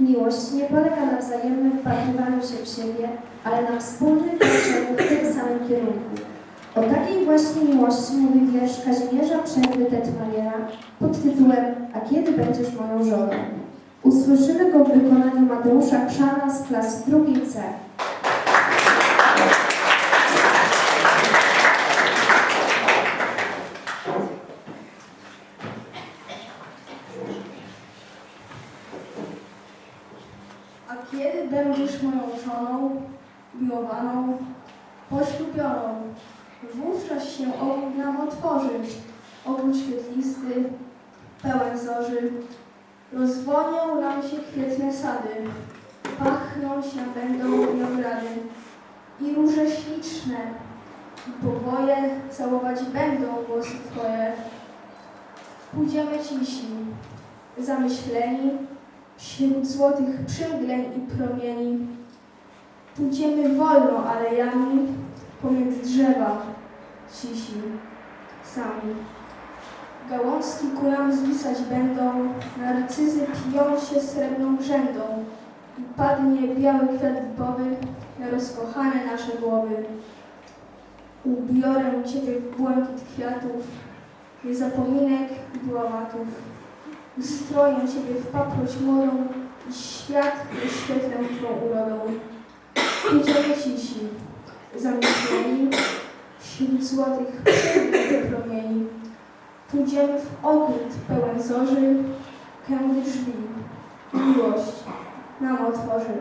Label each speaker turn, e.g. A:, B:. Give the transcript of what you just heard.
A: Miłość nie polega na wzajemnym wpatrywaniu się w siebie, ale na wspólnym kroczeniu w tym samym kierunku. O takiej właśnie miłości mówi wiersz Kazimierza Przerwy Tetmajera pod tytułem A kiedy będziesz moją żoną? Usłyszymy go w wykonaniu Mateusza Krzana z klasy drugiej C.
B: A kiedy będziesz moją żoną, miłowaną, poślubioną, wówczas się ogród nam otworzy, ogród świetlisty, pełen zorzy. Rozwonią nam się kwietne sady, pachnąć nam będą winogrady i róże śliczne, powoje całować będą włosy Twoje. Pójdziemy cisi, zamyśleni, wśród złotych przymgleń i promieni. Pójdziemy wolno alejami pomiędzy drzewa, cisi, sami. Gałązki ku nam zwisać będą, narcyzy piją się srebrną grzędą i padnie biały kwiat lipowy na rozkochane nasze głowy. Ubiorę Ciebie w błękit kwiatów, niezapominek i Ustroję Ciebie w paproć młodą i świat wyświetlę Twą urodą. Pójdziemy cisi, zamyśleni, wśród złotych promieni. Pójdziemy w ogród pełen zorzy, kędy drzwi. Miłość nam otworzy.